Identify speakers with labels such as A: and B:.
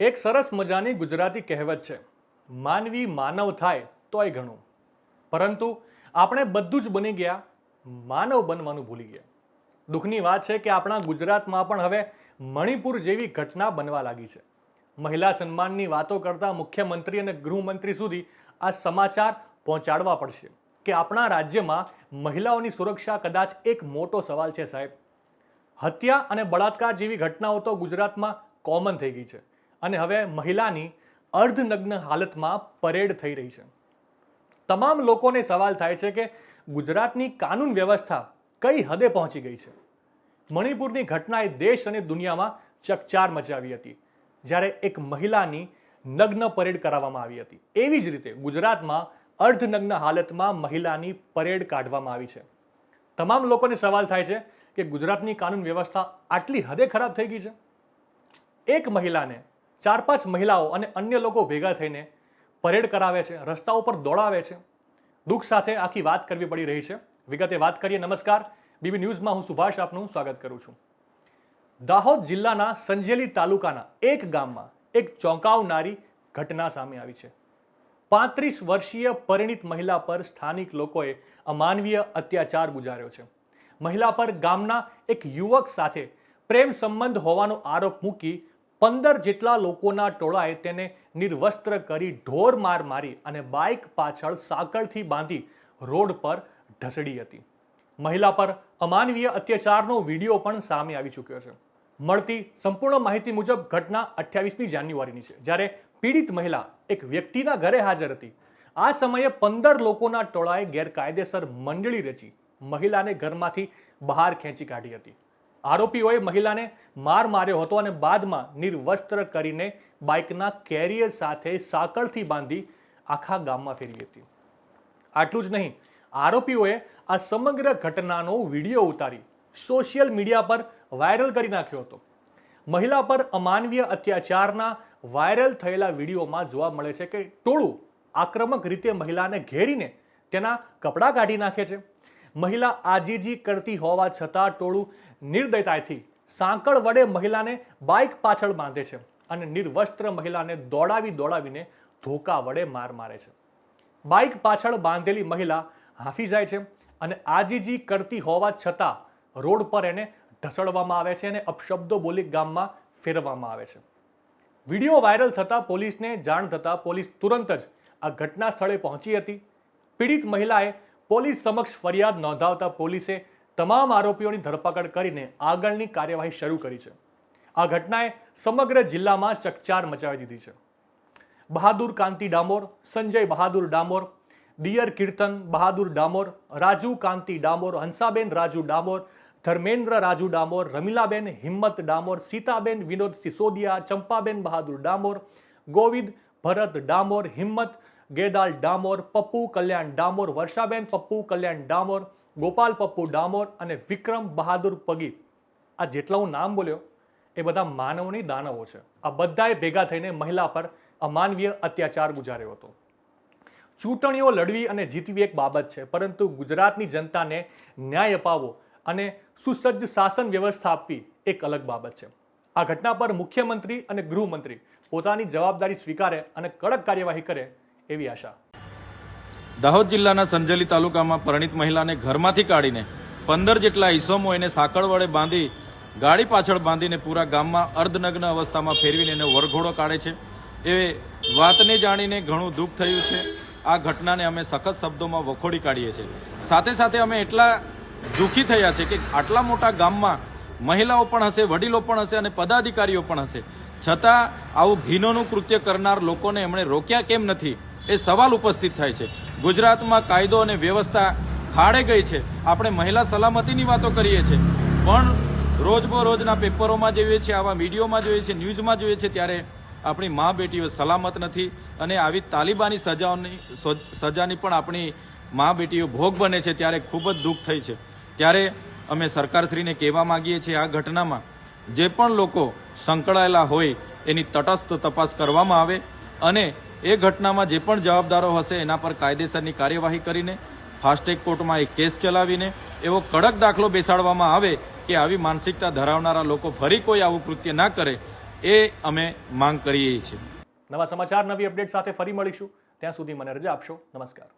A: એક સરસ મજાની ગુજરાતી કહેવત છે, માનવી માનવ થાય તોય ઘણું. પરંતુ આપણે બધું જ બની ગયા, માનવ બનવાનું ભૂલી ગયા. દુઃખની વાત છે કે આપણા ગુજરાતમાં પણ હવે મણિપુર જેવી ઘટના બનવા લાગી છે. મહિલા સન્માનની વાતો કરતા મુખ્યમંત્રી અને ગૃહમંત્રી સુધી આ સમાચાર પહોંચાડવા પડશે કે આપણા રાજ્યમાં મહિલાઓની સુરક્ષા કદાચ એક મોટો સવાલ છે સાહેબ. હત્યા અને બળાત્કાર જેવી ઘટનાઓ તો ગુજરાતમાં કોમન થઈ ગઈ છે. અને હવે મહિલાની અર્ધનગ્ન હાલતમાં પરેડ થઈ રહી છે. તમામ લોકોને સવાલ થાય છે કે ગુજરાતની કાનૂન વ્યવસ્થા કઈ હદે પહોંચી ગઈ છે? મણિપુરની ઘટનાએ દેશ અને દુનિયામાં ચકચાર મચાવી હતી, જ્યારે એક મહિલાની નગ્ન પરેડ કરાવવામાં આવી હતી. એવી જ રીતે ગુજરાતમાં અર્ધનગ્ન હાલતમાં મહિલાની પરેડ કાઢવામાં આવી છે. તમામ લોકોને સવાલ થાય છે કે ગુજરાતની કાનૂન વ્યવસ્થા આટલી હદે ખરાબ થઈ ગઈ છે? એક મહિલાને ચાર પાંચ મહિલાઓ અને અન્ય લોકો ભેગા થઈને પરેડ કરાવે છે રસ્તા ઉપર દોડાવે છે. દુઃખ સાથે આખી વાત કરવી પડી રહી છે. વિગતે વાત કરીએ, નમસ્કાર. બીબી ન્યૂઝમાં હું સુભાષ આપનું સ્વાગત કરું છું. દાહોદ જિલ્લાના સંજેલી તાલુકાના એક ગામમાં એક ચોંકાવનારી ઘટના સામે આવી છે. પાંત્રીસ વર્ષીય પરિણીત મહિલા પર સ્થાનિક લોકોએ અમાનવીય અત્યાચાર ગુજાર્યો છે. મહિલા પર ગામના એક યુવક સાથે પ્રેમ સંબંધ હોવાનો આરોપ મૂકી પંદર જેટલા લોકોના ટોળાએ તેને નિર્વસ્ત્ર કરી ઢોર માર મારી અને બાઇક પાછળ સાંકળથી બાંધી રોડ પર ઢસડી હતી. મહિલા પર અમાનવીય અત્યાચારનો વીડિયો પણ સામે આવી ચૂક્યો છે. મળતી સંપૂર્ણ માહિતી મુજબ ઘટના અઠ્યાવીસમી જાન્યુઆરીની છે. જ્યારે પીડિત મહિલા એક વ્યક્તિના ઘરે હાજર હતી. આ સમયે પંદર લોકોના ટોળાએ ગેરકાયદેસર મંડળી રચી મહિલાને ઘરમાંથી બહાર ખેંચી કાઢી હતી. આરોપીઓએ મહિલાને માર માર્યો હતો અને બાદમાં નિર્વસ્ત્ર કરીને બાઇકના કેરિયર સાથે સાંકળથી બાંધી આખા ગામમાં ફેરવી હતી. આટલું જ નહીં, આરોપીઓએ આ સમગ્ર ઘટનાનો વીડિયો ઉતારી સોશિયલ મીડિયા પર વાયરલ કરી નાખ્યો હતો. મહિલા પર અમાનવીય અત્યાચારના વાયરલ થયેલા વિડીયોમાં જોવા મળે છે કે ટોળું આક્રમક રીતે મહિલાને ઘેરીને તેના કપડાં કાઢી નાખે છે. મહિલા આજીજી કરતી હોવા છતાં ટોળું નિર્દયતાથી સાંકળ વડે મહિલાને બાઇક પાછળ બાંધે છે અને નિર્વસ્ત્ર મહિલાને દોડાવી દોડાવીને ધોકા વડે માર મારે છે. બાઇક પાછળ બાંધેલી મહિલા હાંફી જાય છે અને આજીજી કરતી હોવા છતાં રોડ પર એને ઢસડવામાં આવે છે અને અપશબ્દો બોલી ગામમાં ફેરવવામાં આવે છે. વીડિયો વાયરલ થતાં પોલીસને જાણ થતાં પોલીસ તુરંત જ આ ઘટના સ્થળે પહોંચી હતી. પીડિત મહિલાએ પોલીસ સમક્ષ ફરિયાદ નોંધાવતા પોલીસે તમામ આરોપીઓની ધરપકડ કરીને આગળની કાર્યવાહી શરૂ કરી છે. આ ઘટનાએ સમગ્ર જિલ્લામાં ચકચાર મચાવી દીધી છે. બહાદુર કાંતિ ડામોર, સંજય બહાદુર ડામોર, દિયર કીર્તન બહાદુર ડામોર, રાજુ કાંતિ ડામોર, હંસાબેન રાજુ ડામોર, ધર્મેન્દ્ર રાજુ ડામોર, રમીલાબેન હિંમત ડામોર, સીતાબેન વિનોદ સિસોદિયા, ચંપાબેન બહાદુર ડામોર, ગોવિંદ ભરત ડામોર, હિંમત ગેદાલ ડામોર, પપ્પુ કલ્યાણ ડામોર, વર્ષાબેન પપ્પુ કલ્યાણ ડામોર ગોપાલ પપ્પુ, ડામોર અને વિક્રમ બહાદુર પગી. આ જેટલા હું નામ બોલ્યો, એ બધા માનવની દાનવો છે. આ બધાએ ભેગા થઈને મહિલા પર અમાનવીય અત્યાચાર ગુજાર્યો હતો. ચૂંટણીઓ લડવી અને જીતવી એક બાબત છે, પરંતુ ગુજરાતની જનતાને ન્યાય અપાવવો અને સુસજ્જ શાસન વ્યવસ્થા આપવી એક અલગ બાબત છે. આ ઘટના પર મુખ્યમંત્રી અને ગૃહમંત્રી પોતાની જવાબદારી સ્વીકારે અને કડક કાર્યવાહી કરે એવી આશા.
B: દાહોદ જિલ્લાના સંજલી તાલુકામાં પરણિત મહિલાને ઘરમાંથી કાઢીને પંદર જેટલા ઈસમો એને સાંકળ વડે બાંધી ગાડી પાછળ બાંધીને પૂરા ગામમાં અર્ધનગ્ન અવસ્થામાં ફેરવીને એને વરઘોડો કાઢે છે. એ વાતને જાણીને ઘણું દુઃખ થયું છે. આ ઘટનાને અમે સખત શબ્દોમાં વખોડી કાઢીએ છીએ. સાથે સાથે અમે એટલા દુઃખી થયા છે કે આટલા મોટા ગામમાં મહિલાઓ પણ હશે, વડીલો પણ હશે અને પદાધિકારીઓ પણ હશે. છતાં આવું ઘીનોનું કૃત્ય કરનાર લોકોને એમણે રોક્યા કેમ નથી? એ સવાલ ઉપસ્થિત થાય છે. ગુજરાતમાં કાયદો અને વ્યવસ્થા ખાડે ગઈ છે. આપણે મહિલા સલામતીની વાતો કરીએ છીએ. પણ રોજબરોજના પેપરોમાં જોઈએ છીએ આવા વિડીયોમાં જોઈએ છીએ ન્યૂઝમાં જોઈએ છીએ ત્યારે આપણી મા બેટીઓ સલામત નથી અને આવી તાલિબાની સજાઓની, સજાની પણ આપણી મા બેટીઓ ભોગ બને છે ત્યારે ખૂબ જ દુઃખ થઈ છે. ત્યારે અમે સરકારશ્રીને કહેવા માંગીએ છીએ આ ઘટનામાં જે પણ લોકો સંકળાયેલા હોય એની તટસ્થ તપાસ કરવામાં આવે અને એ ઘટનામાં જે પણ જવાબદારો હશે એના પર કાયદેસરની કાર્યવાહી કરીને ફાસ્ટેગ કોર્ટમાં એક કેસ ચલાવીને એવો કડક દાખલો બેસાડવામાં આવે કે આવી માનસિકતા ધરાવનારા લોકો ફરી કોઈ આવું કૃત્ય ના કરે, એ અમે માંગ કરીએ છીએ.
A: નવા સમાચાર, નવી અપડેટ સાથે ફરી મળીશું. ત્યાં સુધી મને રજા આપશો. નમસ્કાર.